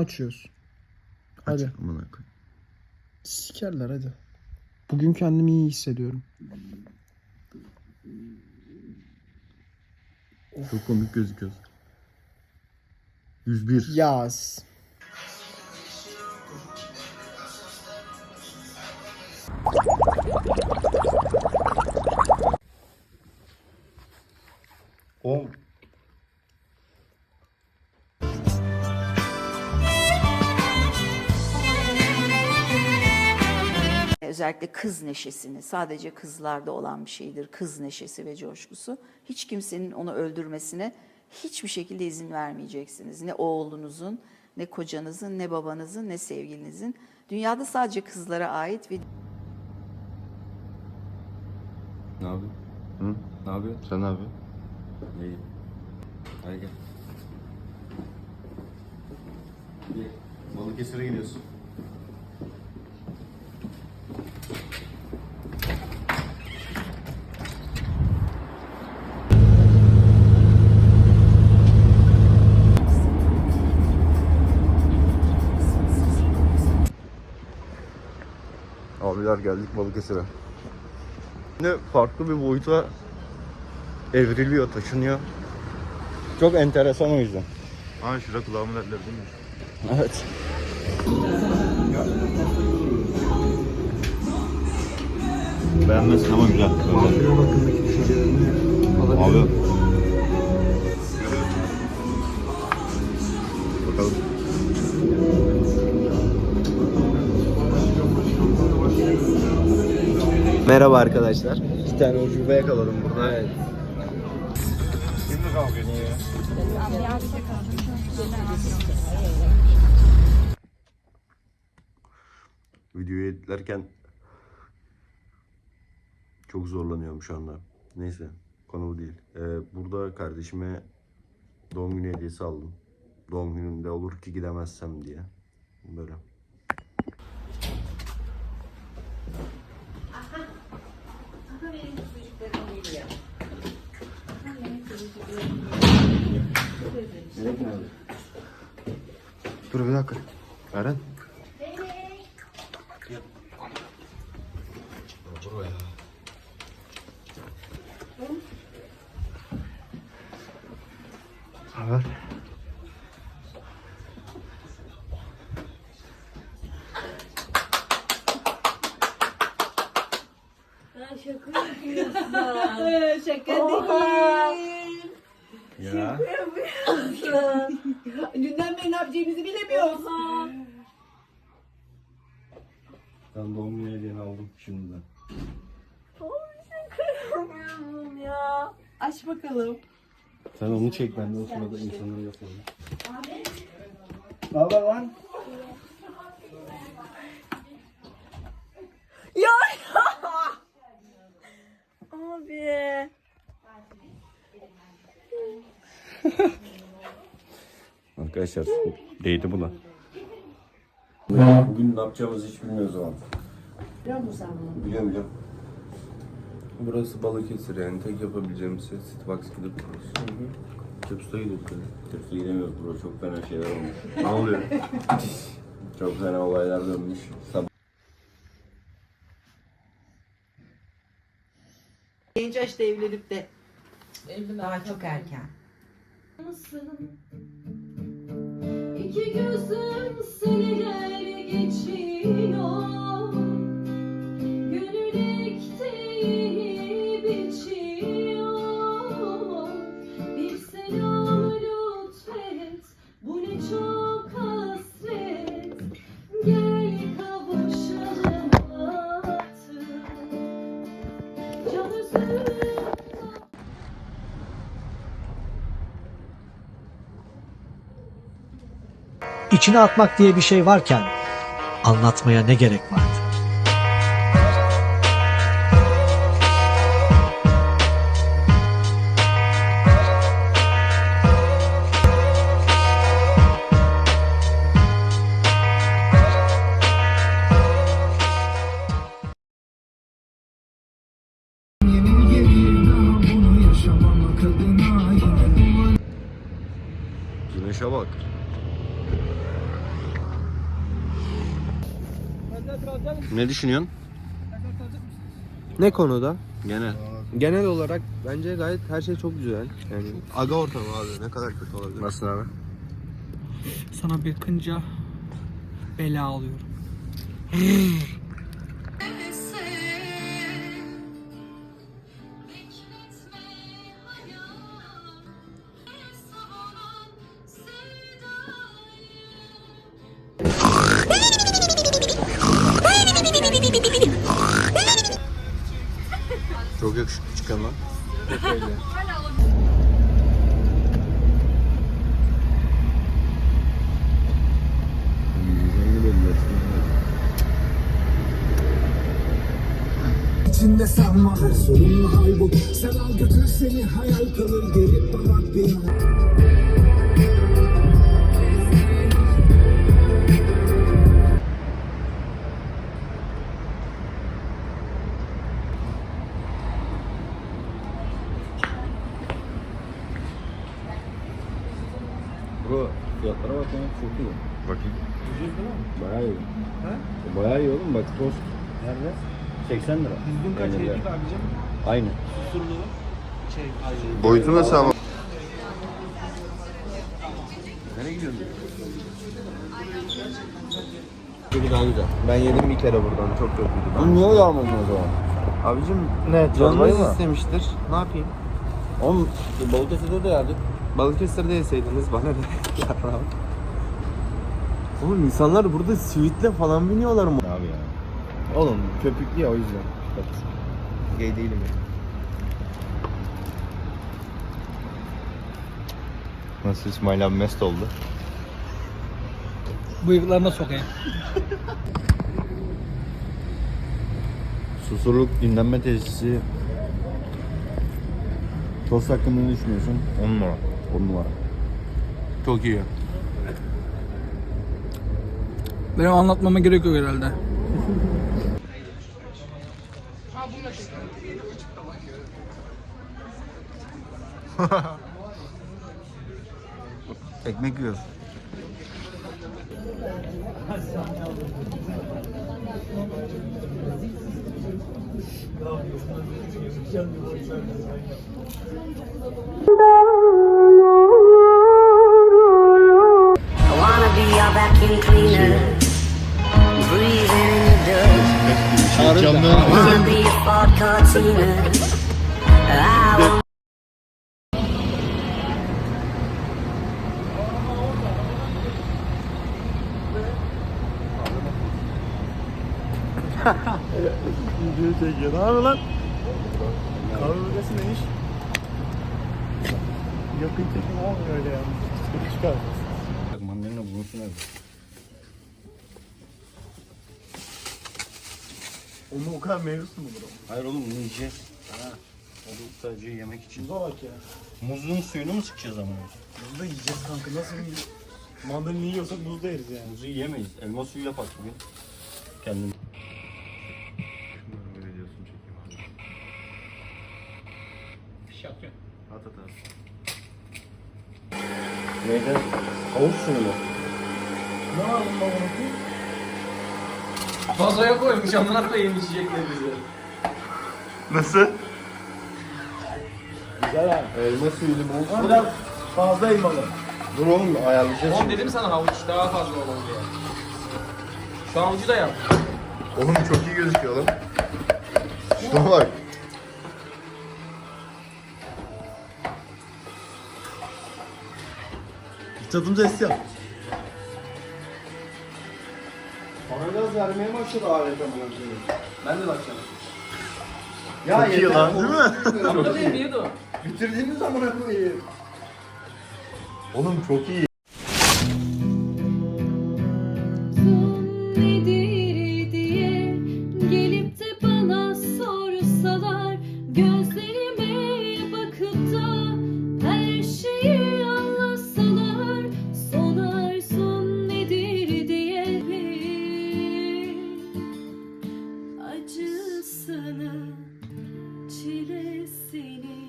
açıyoruz. Hadi. Aç, amına koy. Sikerler hadi. Bugün kendimi iyi hissediyorum. Çok komik gözüküyor. 101. Yaz. O Özellikle kız neşesini, sadece kızlarda olan bir şeydir kız neşesi ve coşkusu. Hiç kimsenin onu öldürmesine hiçbir şekilde izin vermeyeceksiniz. Ne oğlunuzun, ne kocanızın, ne babanızın, ne sevgilinizin. Dünyada sadece kızlara ait ve ne yapıyorsun? Hı? Ne yapıyorsun? Sen ne yapıyorsun? İyi. Hadi gel. Gel. Balıkesir'e gidiyorsun. Abiler geldik Balıkesir'e. Yine farklı bir boyuta evriliyor, taşınıyor. Çok enteresan o yüzden. Ha şurada kulağımın elleri değil mi? Evet. Beğenmezsin ama güzel. Abi. Bakalım. Merhaba arkadaşlar. İki tane ucube yakaladım burada. Evet. Şimdi kavga ediyor. Videoyu editlerken çok zorlanıyorum şu anda. Neyse konu bu değil. Ee, burada kardeşime doğum günü hediyesi aldım. Doğum gününde olur ki gidemezsem diye. Böyle. Dur bir dakika. Eren. Haber? Ya. Dünden beri ne yapacağımızı bilemiyoruz. Ben doğum günü hediyeni aldım şimdiden. Kıramıyorum ya. Aç bakalım. Sen onu çek ben de o sırada insanları yapalım. Ya Abi. Arkadaşlar değdi buna. Bugün ne yapacağımızı hiç bilmiyoruz ama. Biliyor musun sen bunu? Biliyorum biliyorum. Burası Balıkesir yani tek yapabileceğimiz şey Citybox gidip burası. Tepsi'de gidiyoruz böyle. Tepsi gidemiyoruz bro çok fena şeyler olmuş. ne oluyor? çok fena olaylar dönmüş. Sabah Genç yaşta evlenip de. Daha çok erken. İki gözüm seneler geçiyor. Gönül ektiğini biçiyor Bir selam lütfet Bu ne çok hasret. Gel kavuşalım artık. Can üzüm İçine atmak diye bir şey varken anlatmaya ne gerek vardı? Ne düşünüyorsun? Ne konuda? Genel. Genel olarak bence gayet her şey çok güzel. Yani aga ortamı abi ne kadar kötü olabilir. Nasılsın abi? Sana bakınca bela alıyorum. Çok yakışıklı çıkan lan. İçinde sanma her sorunla halbuki Sen al götür seni hayal kalır gelip bak bir an Bro fiyatlara bak lan çok iyi. Bakayım. Bayağı iyi. Bayağı iyi oğlum bak tost. Nerede? 80 lira. Yüzdün kaç yedik abicim? Aynı. Boyutu nasıl ama? Biri daha güzel. Ben yedim bir kere buradan çok kötüydü. Oğlum niye öyle almadın o zaman? Abicim Ne canınız istemiştir. Ne yapayım? Oğlum Balıkesir'de de yerdik. Balıkesir'de yeseydiniz bana ne? Yarrağım. Oğlum insanlar burada suite'le falan biniyorlar mı? Abi ya. Oğlum köpüklü ya o yüzden. Gay değilim ya. Nasıl İsmail abi mest oldu? Bıyıklarına sokayım. Susurluk dinlenme tesisi. Tost hakkında ne düşünüyorsun? 10 numara. 10 numara. Çok iyi. Benim anlatmama gerek yok herhalde. Ekmek yiyoruz. Video çekiyor. Ne yapıyor lan? Ne iş? Yakın çekim olmuyor öyle ya. Sıkıntı çıkar. Mandalina bulunsun abi. Onu o kadar mevzusu mudur o? Hayır oğlum bunu yiyeceğiz. Ha. O da sadece yemek için. Muza bak ya. Muzun suyunu mu sıkacağız ama? Muzu da yiyeceğiz kanka. Nasıl bir mandalina yiyorsak muz da yeriz yani. Muzu yiyemeyiz. Elma suyu yapak bugün. Kendim. Böyle diyorsun çekeyim abi. At at at. Neydi? Avuç suyu mu? Vazoya koymuş amına koyayım içecekleri bize. Nasıl? Elma suyu limon. Biraz fazla elmalı. Dur oğlum ayarlayacağız. Oğlum dedim sana havuç daha fazla olur diye. Şu havucu da yap. Oğlum çok iyi gözüküyor lan. Şuna bak. Tadımca es yap. Gaz vermeye başladı koyayım. Ben de bakacağım. Ya Çok iyi yeter, lan, oğlum. değil mi? Niye o? Bitirdiğiniz amına koyayım. Oğlum çok iyi. acısını çilesini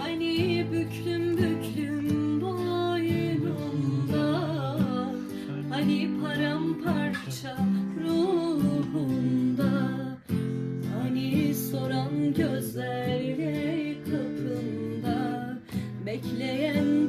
Hani büklüm büklüm boynumda Hani paramparça ruhumda Hani soran gözlerle kapında Bekleyen